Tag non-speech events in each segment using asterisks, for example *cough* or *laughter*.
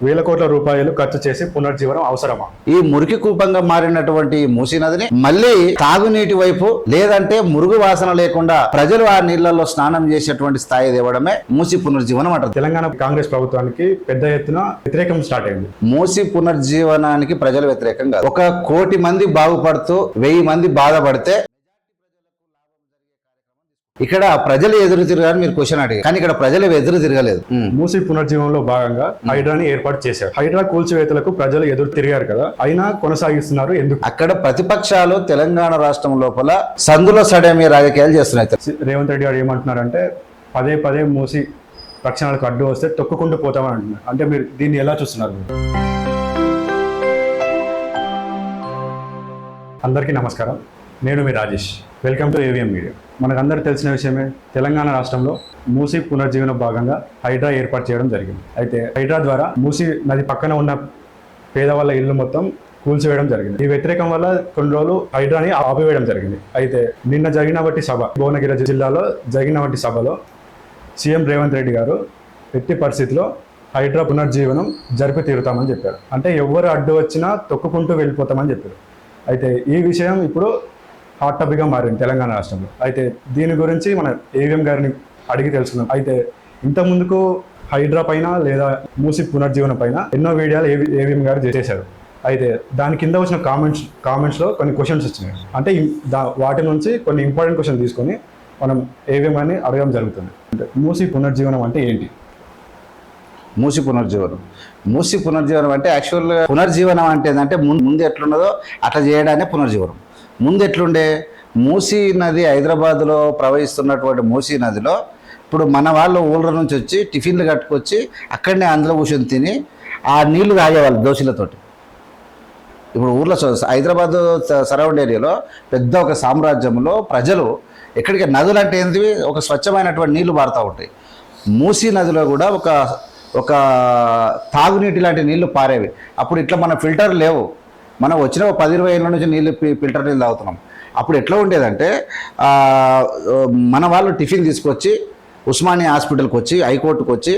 వేల కోట్ల రూపాయలు ఖర్చు చేసి పునర్జీవనం అవసరమా? ఈ మురికి కూపంగా మారినటువంటి మూసీ నదిని మళ్ళీ తాగునీటి వైపు లేదంటే మురుగు వాసన లేకుండా ప్రజలు ఆ నీళ్ళలో స్నానం చేసేటువంటి స్థాయి ఇవ్వడమే మూసి పునర్జీవనం అంటారు తెలంగాణ కాంగ్రెస్ ప్రభుత్వానికి పెద్ద ఎత్తున వ్యతిరేకం స్టార్ట్ అయింది. మూసి పునర్జీవనానికి ప్రజలు వ్యతిరేకం కాదు ఒక కోటి మంది బాగుపడుతూ వెయ్యి మంది బాధపడితే ఇక్కడ ప్రజలు ఎదురు తిరగాలని మీరు క్వశ్చన్ అడిగారు. కానీ ఇక్కడ ప్రజలు ఎదురు తిరగలేదు. మూసి పునర్జీవనంలో భాగంగా హైడ్రాని ఏర్పాటు చేశారు. హైడ్రా కూల్చివేతలకు ప్రజలు ఎదురు తిరిగారు కదా అయినా కొనసాగిస్తున్నారు ఎందుకు? అక్కడ ప్రతిపక్షాలు తెలంగాణ రాష్ట్రం లోపల సందులో సడేమి రాజకీయాలు చేస్తున్నాయి. రేవంత్ రెడ్డి గారు ఏమంటున్నారంటే పదే పదే మూసి రక్షణలకు అడ్డు వస్తే తొక్కుకుంటూ పోతామని అంటున్నారు. అంటే మీరు దీన్ని ఎలా చూస్తున్నారు? మీరు? అందరికీ నమస్కారం. నేను మీ Rajesh. Welcome to AVM media మనకందరూ తెలిసిన విషయమే తెలంగాణ రాష్ట్రంలో మూసి పునర్జీవన భాగంగా హైడ్రా ఏర్పాటు చేయడం జరిగింది. అయితే హైడ్రా ద్వారా మూసీ నది పక్కన ఉన్న పేదవాళ్ళ ఇల్లు మొత్తం కూల్చివేయడం జరిగింది. ఈ వ్యతిరేకం వల్ల కొన్ని రోజులు హైడ్రాని ఆపివేయడం జరిగింది. అయితే నిన్న జరిగిన వంటి సభ భువనగిరి జిల్లాలో జరిగిన వంటి సభలో సీఎం రేవంత్ రెడ్డి గారు ఎట్టి పరిస్థితిలో హైడ్రా పునర్జీవనం జరిపి తీరుతామని చెప్పారు. అంటే ఎవరు అడ్డు వచ్చినా తొక్కుకుంటూ వెళ్ళిపోతామని చెప్పారు. అయితే ఈ విషయం ఇప్పుడు హాట్ టాపిక్గా మారింది తెలంగాణ రాష్ట్రంలో. అయితే దీని గురించి మన ఏవిఎం గారిని అడిగి తెలుసుకుందాం. అయితే ఇంత ముందుకు హైడ్రా పైన లేదా మూసి పునర్జీవనం పైన ఎన్నో వీడియోలు ఏవి ఏవిఎం గారు చేశారు. అయితే దాని కింద వచ్చిన కామెంట్స్ కామెంట్స్లో కొన్ని క్వశ్చన్స్ వచ్చినాయి. అంటే దా వాటి నుంచి కొన్ని ఇంపార్టెంట్ క్వశ్చన్ తీసుకొని మనం ఏవిఎం గారిని అడగడం జరుగుతుంది. అంటే మూసి పునర్జీవనం అంటే ఏంటి? మూసి పునర్జీవనం. మూసి పునర్జీవనం అంటే యాక్చువల్గా పునర్జీవనం అంటే ఏంటంటే ముందు ముందు ఎట్లున్నదో అట్లా చేయడానే పునర్జీవనం. ముందు ఎట్లుండే మూసీ నది హైదరాబాద్లో ప్రవహిస్తున్నటువంటి మూసీ నదిలో ఇప్పుడు మన వాళ్ళు ఊళ్ళ నుంచి వచ్చి టిఫిన్లు కట్టుకొచ్చి అక్కడనే అందులో కూర్చొని తిని ఆ నీళ్ళు తాగేవాళ్ళు దోశలతోటి. ఇప్పుడు ఊర్లో హైదరాబాద్ సరౌండ్ ఏరియాలో పెద్ద ఒక సామ్రాజ్యంలో ప్రజలు ఎక్కడికి నదులు అంటే ఏంటివి? ఒక స్వచ్ఛమైనటువంటి నీళ్ళు పారుతూ ఉంటాయి. మూసీ నదిలో కూడా ఒక ఒక తాగునీటి లాంటి నీళ్ళు పారేవి. అప్పుడు ఇట్లా మన ఫిల్టర్ లేవు. మనం వచ్చిన పది ఇరవై ఏళ్ళ నుంచి నీళ్ళు ఫిల్టర్ నీళ్ళు తాగుతున్నాం. అప్పుడు ఎట్లా ఉండేదంటే మన వాళ్ళు టిఫిన్ తీసుకొచ్చి ఉస్మానియా హాస్పిటల్కి వచ్చి హైకోర్టుకు వచ్చి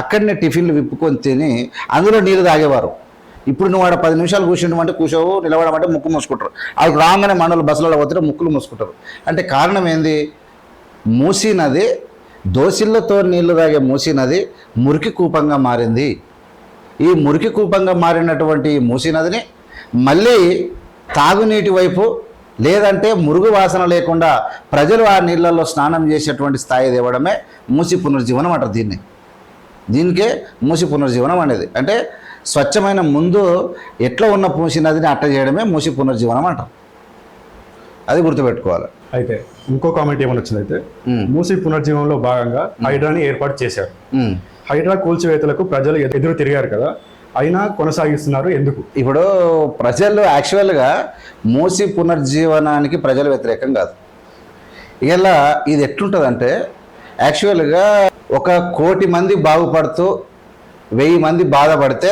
అక్కడనే టిఫిన్లు విప్పుకొని తిని అందులో నీళ్ళు తాగేవారు. ఇప్పుడు నువ్వు ఆడ పది నిమిషాలు కూర్చుండమంటే కూర్చోవు నిలబడమంటే ముక్కు మూసుకుంటారు. అది రాగానే మండలు బస్సులలో పోతే ముక్కులు మూసుకుంటారు. అంటే కారణం ఏంది? మూసీ నది దోసిళ్ళతో నీళ్ళు తాగే మూసీ నది మురికి కూపంగా మారింది. ఈ మురికి కూపంగా మారినటువంటి ఈ మూసీ నదిని మళ్ళీ తాగునీటి వైపు లేదంటే మురుగు వాసన లేకుండా ప్రజలు ఆ నీళ్ళల్లో స్నానం చేసేటువంటి స్థాయి ఇవ్వడమే మూసి పునర్జీవనం అంటారు దీన్ని. దీనికే మూసి పునర్జీవనం అనేది. అంటే స్వచ్ఛమైన ముందు ఎట్లా ఉన్న మూసి నదిని అట్ట చేయడమే మూసి పునర్జీవనం అంటారు. అది గుర్తుపెట్టుకోవాలి. అయితే ఇంకో కామెంట్ ఏమని వచ్చింది అయితే? మూసి పునర్జీవనంలో భాగంగా హైడ్రాని ఏర్పాటు చేశారు. హైడ్రా కూల్చివేతలకు ప్రజలు ఎదు- ఎదురు తిరిగారు కదా. అయినా కొనసాగిస్తున్నారు. ఎందుకు? ఇప్పుడు ప్రజలు యాక్చువల్గా మూసి పునర్జీవనానికి ప్రజలు వ్యతిరేకం కాదు. ఇలా ఇది ఎట్లుంటుందంటే యాక్చువల్గా ఒక కోటి మంది బాగుపడుతూ వెయ్యి మంది బాధపడితే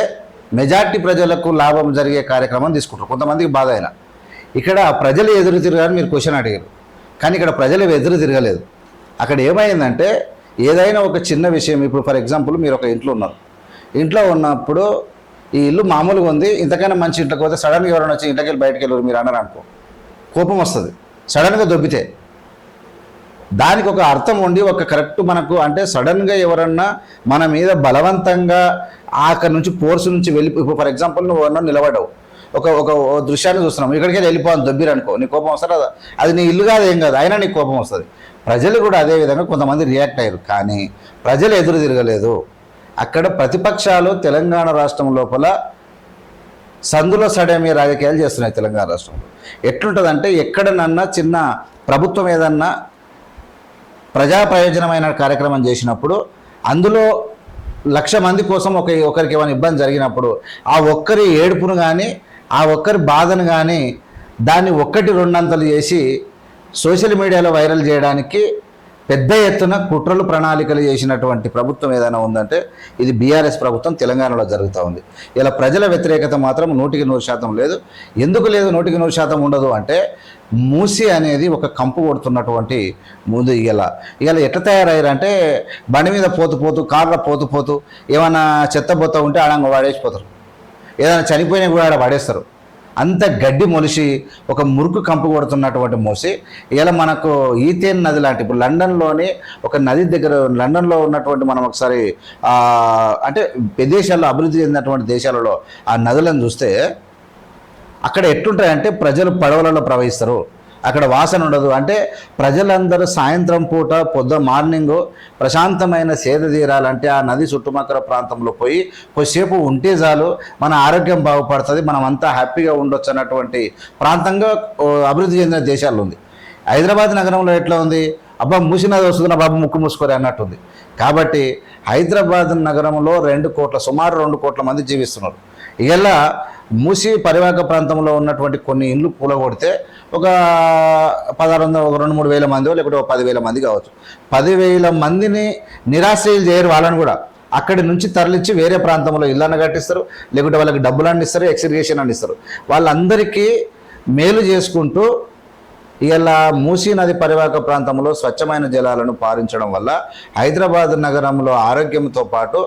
మెజార్టీ ప్రజలకు లాభం జరిగే కార్యక్రమం తీసుకుంటారు. కొంతమందికి బాధ అయినా. ఇక్కడ ప్రజలు ఎదురు తిరగాలని మీరు క్వశ్చన్ అడిగారు. కానీ ఇక్కడ ప్రజలు ఎదురు తిరగలేదు. అక్కడ ఏమైందంటే ఏదైనా ఒక చిన్న విషయం ఇప్పుడు ఫర్ ఎగ్జాంపుల్ మీరు ఒక ఇంట్లో ఉన్నారు. ఇంట్లో ఉన్నప్పుడు ఈ ఇల్లు మామూలుగా ఉంది. ఇంతకైనా మంచి ఇంట్లోకి పోతే సడన్గా ఎవరైనా వచ్చి ఇంట్లోకి వెళ్ళి బయటకు వెళ్ళరు మీరు అన్నారు అనుకో. కోపం వస్తుంది. సడన్గా దొబ్బితే. దానికి ఒక అర్థం ఉండి ఒక కరెక్ట్ మనకు అంటే సడన్గా ఎవరన్నా మన మీద బలవంతంగా అక్కడి నుంచి పోర్స్ నుంచి వెళ్ళి ఇప్పుడు ఫర్ ఎగ్జాంపుల్ నువ్వు ఎవరన్నా నిలబడవు ఒక ఒక దృశ్యాన్ని చూస్తున్నాం. ఇక్కడికి వెళ్ళిపోవాలి దొబ్బిరు అనుకో నీ కోపం వస్తుంది అది అది నీ ఇల్లు కాదు ఏం కాదు. అయినా నీకు కోపం వస్తుంది. ప్రజలు కూడా అదే విధంగా కొంతమంది రియాక్ట్ అయ్యారు. కానీ ప్రజలు ఎదురు తిరగలేదు. అక్కడ ప్రతిపక్షాలు తెలంగాణ రాష్ట్రం లోపల సందులో సడేమి రాజకీయాలు చేస్తున్నాయి తెలంగాణ రాష్ట్రంలో. ఎట్లుంటుందంటే ఎక్కడనన్నా చిన్న ప్రభుత్వం ఏదన్నా ప్రజా ప్రయోజనమైన కార్యక్రమం చేసినప్పుడు అందులో లక్ష మంది కోసం ఒక ఒకరికి ఏమైనా ఇబ్బంది జరిగినప్పుడు ఆ ఒక్కరి ఏడుపును కానీ ఆ ఒక్కరి బాధను కానీ దాన్ని ఒక్కటి రెండంతలు చేసి సోషల్ మీడియాలో వైరల్ చేయడానికి పెద్ద ఎత్తున కుట్రలు ప్రణాళికలు చేసినటువంటి ప్రభుత్వం ఏదైనా ఉందంటే ఇది బీఆర్ఎస్ ప్రభుత్వం తెలంగాణలో జరుగుతూ ఉంది. ఇలా ప్రజల వ్యతిరేకత మాత్రం నూటికి నూరు శాతం లేదు. ఎందుకు లేదు నూటికి నూరు శాతం ఉండదు అంటే మూసి అనేది ఒక కంపు కొడుతున్నటువంటి ముందు ఇలా ఇలా ఎట్లా తయారయ్యారంటే బండి మీద పోతు పోతూ కార్ల పోతు పోతూ ఏమైనా చెత్త బొత్త ఉంటే ఆడంగా వాడేసిపోతారు. ఏదైనా చనిపోయినా కూడా ఆడ పడేస్తారు. అంత గడ్డి మొలిసి ఒక మురుకు కంపు కొడుతున్నటువంటి మోసి ఇలా మనకు ఈథేన్ నది లాంటి ఇప్పుడు లండన్లోని ఒక నది దగ్గర లండన్లో ఉన్నటువంటి మనం ఒకసారి అంటే విదేశాల్లో అభివృద్ధి చెందినటువంటి దేశాలలో ఆ నదులను చూస్తే అక్కడ ఎట్లుంటాయంటే ప్రజలు పడవలలో ప్రవహిస్తారు. అక్కడ వాసన ఉండదు. అంటే ప్రజలందరూ సాయంత్రం పూట పొద్దు మార్నింగ్ ప్రశాంతమైన సేద తీరాలంటే ఆ నది చుట్టుపక్కల ప్రాంతంలో పోయి కొద్దిసేపు ఉంటే చాలు మన ఆరోగ్యం బాగుపడుతుంది మనం అంతా హ్యాపీగా ఉండొచ్చు అన్నటువంటి ప్రాంతంగా అభివృద్ధి చెందిన దేశాలు ఉంది. హైదరాబాద్ నగరంలో ఎట్లా ఉంది? అబ్బా మూసినది వస్తున్న బాబు ముక్కు మూసుకోరే అన్నట్టుంది. కాబట్టి హైదరాబాద్ నగరంలో రెండు కోట్ల సుమారు రెండు కోట్ల మంది జీవిస్తున్నారు. ఇలా మూసి పరివాహక ప్రాంతంలో ఉన్నటువంటి కొన్ని ఇండ్లు కూలగొడితే ఒక పదహారు వందల ఒక రెండు మూడు వేల మంది లేకపోతే ఒక పదివేల మంది కావచ్చు. పదివేల మందిని నిరాశ్రయులు చేయరు వాళ్ళని కూడా. అక్కడి నుంచి తరలించి వేరే ప్రాంతంలో ఇళ్ళని కట్టిస్తారు లేకుంటే వాళ్ళకి డబ్బులు అందిస్తారు ఎక్స్రిగేషన్ అందిస్తారు వాళ్ళందరికీ మేలు చేసుకుంటూ ఇలా మూసీ నది పరివాహక ప్రాంతంలో స్వచ్ఛమైన జలాలను పారించడం వల్ల హైదరాబాద్ నగరంలో ఆరోగ్యంతో పాటు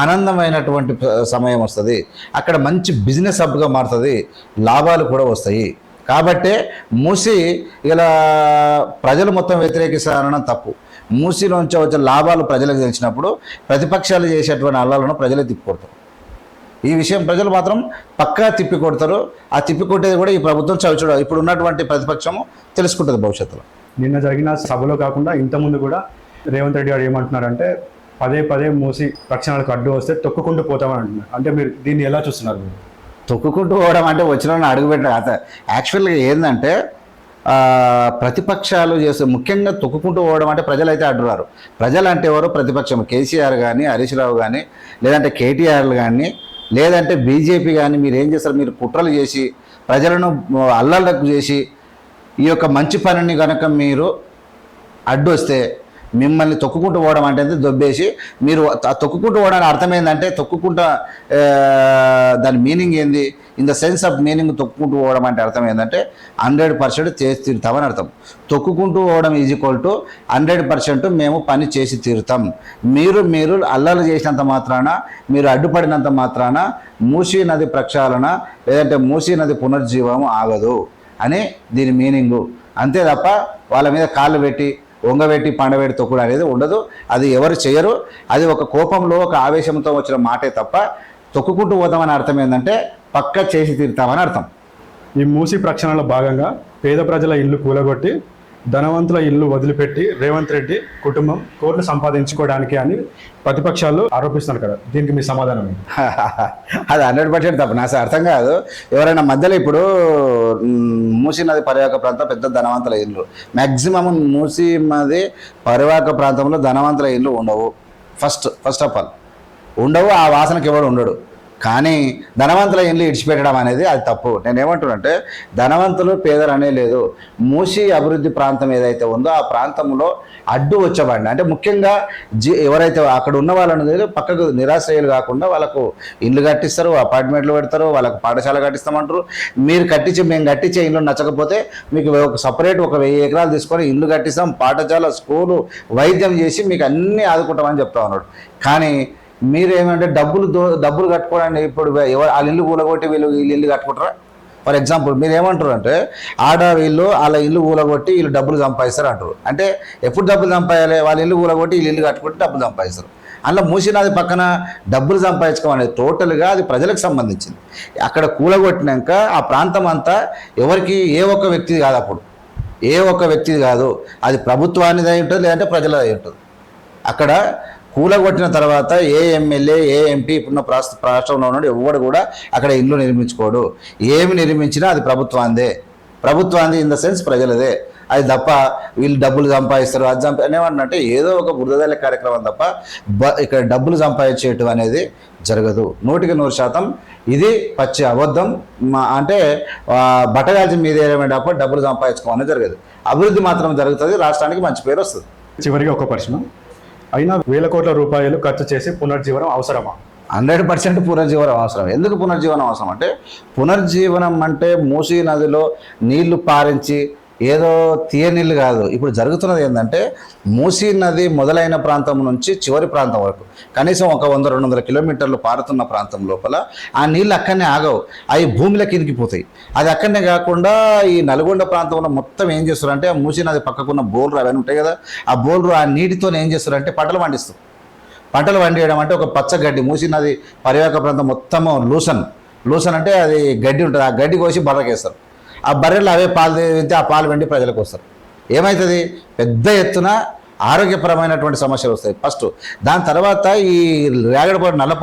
ఆనందమైనటువంటి సమయం వస్తుంది. అక్కడ మంచి బిజినెస్ హబ్గా మారుతుంది. లాభాలు కూడా వస్తాయి. కాబట్టే మూసి ఇలా ప్రజలు మొత్తం వ్యతిరేకిస్తారనడం తప్పు. మూసీలోంచి వచ్చే లాభాలు ప్రజలకు తెలిసినప్పుడు ప్రతిపక్షాలు చేసేటువంటి అల్లాలను ప్రజలే తిప్పికొడతారు. ఈ విషయం ప్రజలు మాత్రం పక్కా తిప్పి కొడతారు ఆ తిప్పి కొట్టేది కూడా ఈ ప్రభుత్వం చవిచూడ ఇప్పుడు ఉన్నటువంటి ప్రతిపక్షము తెలుసుకుంటుంది భవిష్యత్తులో. నిన్న జరిగిన సభలో కాకుండా ఇంతకుముందు కూడా రేవంత్ రెడ్డి గారు ఏమంటున్నారంటే పదే పదే మూసి రక్షణలకు అడ్డు వస్తే తొక్కుకుంటూ పోతామని అంటున్నారు. అంటే మీరు దీన్ని ఎలా చూస్తున్నారు? మీరు తొక్కుకుంటూ పోవడం అంటే వచ్చిన అడుగుపెట్టిన కథ యాక్చువల్గా ఏంటంటే ప్రతిపక్షాలు చేసే ముఖ్యంగా తొక్కుకుంటూ పోవడం అంటే ప్రజలైతే అడ్డురారు. ప్రజలు అంటే ఎవరు? ప్రతిపక్షం. కేసీఆర్ కానీ హరీష్ రావు కానీ లేదంటే కేటీఆర్లు కానీ లేదంటే బీజేపీ కానీ మీరు ఏం చేస్తారు? మీరు కుట్రలు చేసి ప్రజలను అల్లలకు చేసి ఈ యొక్క మంచి పనిని కనుక మీరు అడ్డు వస్తే మిమ్మల్ని తొక్కుకుంటూ పోవడం అంటే దొబ్బేసి మీరు తొక్కుకుంటూ పోవడానికి అర్థం ఏంటంటే తొక్కుకుంటా దాని మీనింగ్ ఏంది? In the sense of meaning తొక్కుకుంటూ పోవడం అంటే అర్థం ఏంటంటే హండ్రెడ్ పర్సెంట్ చేసి తీరుతామని అర్థం. తొక్కుకుంటూ పోవడం is equal to hundred percent మేము పని చేసి తీరుతాం. మీరు మీరు అల్లలు చేసినంత మాత్రాన మీరు అడ్డుపడినంత మాత్రాన మూసీ నది ప్రక్షాళన లేదంటే మూసీ నది పునర్జీవం ఆగదు అని దీని మీనింగు. అంతే తప్ప వాళ్ళ మీద కాళ్ళు పెట్టి వంగబెట్టి పండబెట్టి తొక్కుడు అనేది ఉండదు. అది ఎవరు చేయరు. అది ఒక కోపంలో ఒక ఆవేశంతో వచ్చిన మాటే తప్ప తొక్కుకుంటూ పోతామని అర్థం ఏంటంటే పక్క చేసి తీరుతామని అర్థం. ఈ మూసి ప్రక్షాళనలో భాగంగా పేద ప్రజల ఇల్లు కూలగొట్టి ధనవంతుల ఇల్లు వదిలిపెట్టి రేవంత్ రెడ్డి కుటుంబం కోట్లు సంపాదించుకోవడానికి అని ప్రతిపక్షాలు ఆరోపిస్తున్నారు కదా. దీనికి మీ సమాధానం *laughs* అది హండ్రెడ్ పర్సెంట్ తప్పు. నాకు అర్థం కాదు. ఎవరైనా మధ్యలో ఇప్పుడు మూసీ నది పరివాహక ప్రాంతం పెద్ద ధనవంతుల ఇల్లు. మ్యాక్సిమం మూసీ నది పరివాహక ప్రాంతంలో ధనవంతుల ఇల్లు ఉండవు. ఫస్ట్ ఫస్ట్ ఆఫ్ ఆల్ ఉండవు ఆ వాసనకి ఎవడు ఉండడు. కానీ ధనవంతుల ఇల్లు ఇడిచిపెట్టడం అనేది అది తప్పు. నేను ఏమంటున్నానంటే ధనవంతులు పేదలు అనే లేదు. మూసి అభివృద్ధి ప్రాంతం ఏదైతే ఉందో ఆ ప్రాంతంలో అడ్డు వచ్చేవాడిని. అంటే ముఖ్యంగా జీ ఎవరైతే అక్కడ ఉన్న వాళ్ళని పక్కకు నిరాశ్రయాలు కాకుండా వాళ్ళకు ఇల్లు కట్టిస్తారు అపార్ట్మెంట్లు పెడతారు వాళ్ళకు పాఠశాల కట్టిస్తామంటారు. మీరు కట్టించి మేము కట్టించే ఇల్లు నచ్చకపోతే మీకు ఒక సపరేట్ ఒక వెయ్యి ఎకరాలు తీసుకొని ఇల్లు కట్టిస్తాం పాఠశాల స్కూలు వైద్యం చేసి మీకు అన్నీ ఆదుకుంటామని చెప్తా ఉన్నాడు. కానీ మీరు ఏమంటే డబ్బులు దో డబ్బులు కట్టుకోవడానికి ఇప్పుడు ఎవరు వాళ్ళ ఇల్లు కూలగొట్టి వీళ్ళు వీళ్ళు ఇల్లు కట్టుకుంటారా? ఫర్ ఎగ్జాంపుల్ మీరు ఏమంటారు అంటే ఆడ వీళ్ళు వాళ్ళ ఇల్లు కూలగొట్టి వీళ్ళు డబ్బులు సంపాదిస్తారు అంటారు అంటే ఎప్పుడు డబ్బులు సంపాదాలి వాళ్ళ ఇల్లు కూలగొట్టి వీళ్ళు ఇల్లు కట్టుకుంటే డబ్బులు సంపాదిస్తారు. అందులో మూసినది పక్కన డబ్బులు సంపాదించడం అనేది టోటల్గా అది ప్రజలకు సంబంధించింది. అక్కడ కూలగొట్టినాక ఆ ప్రాంతం అంతా ఎవరికి ఏ ఒక్క వ్యక్తి కాదు అప్పుడు. ఏ ఒక్క వ్యక్తిది కాదు. అది ప్రభుత్వానిది అయి ఉంటుంది లేదంటే ప్రజలది అయి ఉంటుంది. అక్కడ కూలగొట్టిన తర్వాత ఏ ఎమ్మెల్యే ఏ ఎంపీ ఇప్పుడున్న ప్రాస్త రాష్ట్రంలో ఉన్నాడు ఎవడు కూడా అక్కడ ఇల్లు నిర్మించుకోడు. ఏమి నిర్మించినా అది ప్రభుత్వాందే ప్రభుత్వాంది ఇన్ ద సెన్స్ ప్రజలదే. అది తప్ప వీళ్ళు డబ్బులు సంపాదిస్తారు అది సంపా అనేవాడినంటే ఏదో ఒక బురదల కార్యక్రమం తప్ప బ ఇక్కడ డబ్బులు సంపాదించేయటం అనేది జరగదు. నూటికి నూరు శాతం ఇది పచ్చి అబద్ధం. మా అంటే ఆ, బట్టగాల్చి మీద ఏమైనప్పుడు డబ్బులు సంపాదించుకోవడం జరగదు. అభివృద్ధి మాత్రం జరుగుతుంది రాష్ట్రానికి మంచి పేరు వస్తుంది. చివరిగా ఒక ప్రశ్న. అయినా వేల కోట్ల రూపాయలు ఖర్చు చేసి పునర్జీవనం అవసరమా? హండ్రెడ్ పర్సెంట్ పునర్జీవనం అవసరం. ఎందుకు పునర్జీవనం అవసరం అంటే పునర్జీవనం అంటే మూసీ నదిలో నీళ్ళు పారించి ఏదో తీయనీళ్ళు కాదు. ఇప్పుడు జరుగుతున్నది ఏంటంటే మూసీ నది మొదలైన ప్రాంతం నుంచి చివరి ప్రాంతం వరకు కనీసం ఒక వంద రెండు వందల కిలోమీటర్లు పారుతున్న ప్రాంతం లోపల ఆ నీళ్ళు అక్కడనే ఆగవు. అవి భూమిలోకి ఇనికిపోతాయి అది అక్కడనే కాకుండా ఈ నల్గొండ ప్రాంతంలో మొత్తం ఏం చేస్తారంటే ఆ మూసీ నది పక్కకున్న బోర్లు అవన్నీ ఉంటాయి కదా ఆ బోర్లు ఆ నీటితో ఏం చేస్తారంటే పంటలు పండిస్తారు. పంటలు పండియడం అంటే ఒక పచ్చ గడ్డి నది పర్యాటక ప్రాంతం మొత్తము లూసన్. లూసన్ అంటే అది గడ్డి ఉంటుంది. ఆ గడ్డి కోసి బర్రకేస్తారు. ఆ బర్రెలు అవే పాలు తింటే ఆ పాలు వెండి ప్రజలకు వస్తారు ఏమవుతుంది పెద్ద ఎత్తున ఆరోగ్యపరమైనటువంటి సమస్యలు వస్తాయి. ఫస్ట్ దాని తర్వాత ఈ రేగడపడి నల్ల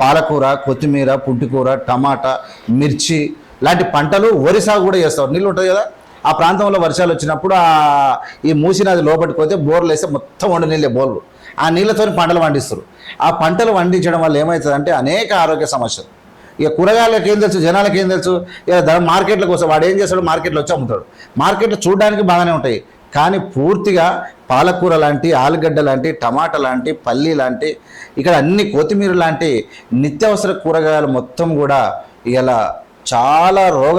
పాలకూర కొత్తిమీర పుంటికూర టమాటా మిర్చి లాంటి పంటలు వరి సాగు కూడా చేస్తారు నీళ్ళు ఉంటుంది కదా? ఆ ప్రాంతంలో వర్షాలు వచ్చినప్పుడు ఆ ఈ మూసి నది లోపలికి బోర్లు వేస్తే మొత్తం వండు నీళ్ళే బోర్లు. ఆ నీళ్ళతో పంటలు పండిస్తారు. ఆ పంటలు పండించడం వల్ల ఏమవుతుందంటే అనేక ఆరోగ్య సమస్యలు. ఇక కూరగాయలకు ఏం తెలుసు? జనాలకు ఏం తెలుసు? ఇక ధర మార్కెట్లకు వాడు ఏం చేస్తాడు మార్కెట్లో వచ్చి అమ్ముతాడు. మార్కెట్లో చూడడానికి బాగానే ఉంటాయి. కానీ పూర్తిగా పాలకూర లాంటి ఆలుగడ్డ లాంటి టమాటా లాంటి పల్లి లాంటి ఇక్కడ అన్ని కొత్తిమీర లాంటి నిత్యావసర కూరగాయలు మొత్తం కూడా ఇలా చాలా రోగ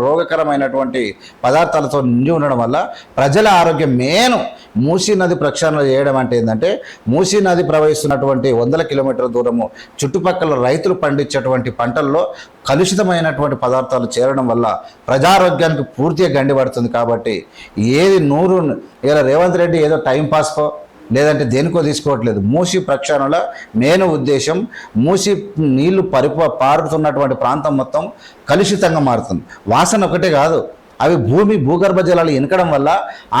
రోగకరమైనటువంటి పదార్థాలతో నిండి ఉండడం వల్ల ప్రజల ఆరోగ్యం మేను మూసీ నది ప్రక్షాళన చేయడం అంటే ఏంటంటే మూసీ నది ప్రవహిస్తున్నటువంటి వందల కిలోమీటర్ల దూరము చుట్టుపక్కల రైతులు పండించేటువంటి పంటల్లో కలుషితమైనటువంటి పదార్థాలు చేరడం వల్ల ప్రజారోగ్యానికి పూర్తిగా గండి పడుతుంది కాబట్టి ఏది నూరు ఇలా రేవంత్ రెడ్డి ఏదో టైం పాస్కో లేదంటే దేనికో తీసుకోవట్లేదు. మూసి ప్రక్షాళనల మెయిన్ ఉద్దేశం మూసి నీళ్ళు పరిప పారుతున్నటువంటి ప్రాంతం మొత్తం కలుషితంగా మారుతుంది. వాసన ఒకటే కాదు. అవి భూమి భూగర్భ జలాలు ఎనకడం వల్ల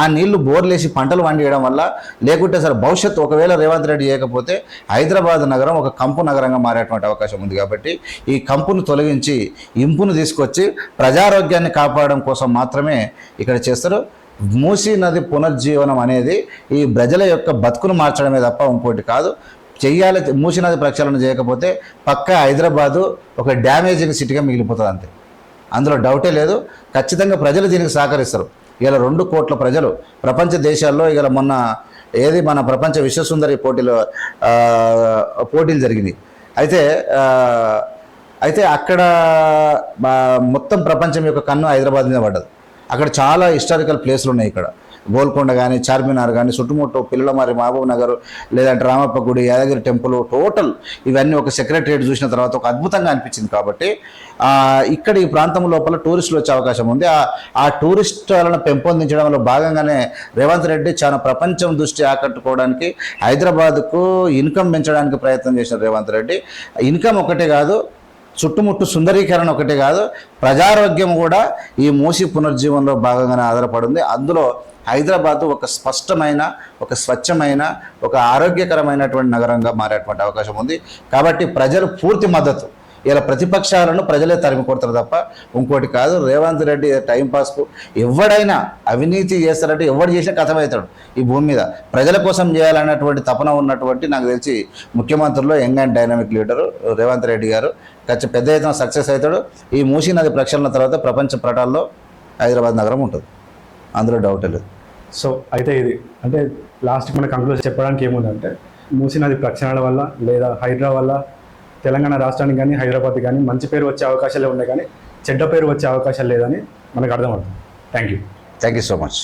ఆ నీళ్ళు బోర్లేసి పంటలు వండియడం వల్ల లేకుంటే సరే భవిష్యత్తు ఒకవేళ రేవంత్ రెడ్డి చేయకపోతే హైదరాబాద్ నగరం ఒక కంపు నగరంగా మారేటువంటి అవకాశం ఉంది కాబట్టి ఈ కంపును తొలగించి ఇంపును తీసుకొచ్చి ప్రజారోగ్యాన్ని కాపాడడం కోసం మాత్రమే ఇక్కడ చేస్తారు. మూసీ నది పునర్జీవనం అనేది ఈ ప్రజల యొక్క బతుకును మార్చడమే తప్ప ఇంకోటి కాదు. చెయ్యాలి మూసీ నది ప్రక్షాళన చేయకపోతే పక్క హైదరాబాదు ఒక డ్యామేజింగ్ సిటీగా మిగిలిపోతుంది అంతే. అందులో డౌటే లేదు. ఖచ్చితంగా ప్రజలు దీనికి సహకరిస్తారు. ఇలా రెండు కోట్ల ప్రజలు ప్రపంచ దేశాల్లో ఇలా మొన్న ఏది మన ప్రపంచ విశ్వసుందరి పోటీలో పోటీలు జరిగినాయి. అయితే అయితే అక్కడ మొత్తం ప్రపంచం యొక్క కన్ను హైదరాబాద్ మీద పడ్డది. అక్కడ చాలా హిస్టారికల్ ప్లేస్లు ఉన్నాయి ఇక్కడ. గోల్కొండ కానీ చార్మినార్ కానీ చుట్టుముట్టు పిల్లలమారి మహబూబ్ నగర్ లేదంటే రామప్ప గుడి యాదగిరి టెంపుల్ టోటల్ ఇవన్నీ ఒక సెక్రటరియట్ చూసిన తర్వాత ఒక అద్భుతంగా అనిపించింది కాబట్టి ఇక్కడ ఈ ప్రాంతం లోపల టూరిస్టులు వచ్చే అవకాశం ఉంది. ఆ ఆ టూరిస్టులను పెంపొందించడంలో భాగంగానే రేవంత్ రెడ్డి చాలా ప్రపంచం దృష్టి ఆకట్టుకోవడానికి హైదరాబాద్కు ఇన్కమ్ పెంచడానికి ప్రయత్నం చేసిన రేవంత్ రెడ్డి. ఇన్కమ్ ఒకటే కాదు చుట్టుముట్టు సుందరీకరణ ఒకటే కాదు ప్రజారోగ్యం కూడా ఈ మూసి పునర్జీవనంలో భాగంగానే ఆధారపడింది. అందులో హైదరాబాద్ ఒక స్పష్టమైన ఒక స్వచ్ఛమైన ఒక ఆరోగ్యకరమైనటువంటి నగరంగా మారేటువంటి అవకాశం ఉంది. కాబట్టి ప్రజలు పూర్తి మద్దతు. ఇలా ప్రతిపక్షాలను ప్రజలే తరిమి కొడతారు తప్ప ఇంకోటి కాదు. రేవంత్ రెడ్డి టైంపాస్కు ఎవడైనా అవినీతి చేస్తారంటే ఎవడు చేసినా కథమవుతాడు ఈ భూమి మీద. ప్రజల కోసం చేయాలన్నటువంటి తపన ఉన్నటువంటి నాకు తెలిసి ముఖ్యమంత్రిలో young and dynamic leader Revanth Reddy garu. ఖచ్చితంగా పెద్ద ఎత్తున సక్సెస్ అవుతాడు. ఈ మూసీ నది ప్రక్షాళన తర్వాత ప్రపంచ పటాల్లో హైదరాబాద్ నగరం ఉంటుంది. అందులో డౌట్ లేదు. సో అయితే ఇది అంటే లాస్ట్ మన కంక్లూజన్ చెప్పడానికి ఏముందంటే మూసీ నది ప్రక్షాళన వల్ల లేదా హైడ్రా వల్ల తెలంగాణ రాష్ట్రానికి కానీ హైదరాబాద్ కానీ మంచి పేరు వచ్చే అవకాశాలే ఉన్నాయి కానీ చెడ్డ పేరు వచ్చే అవకాశాలు లేదని మనకు అర్థమవుతుంది. Thank you thank you so much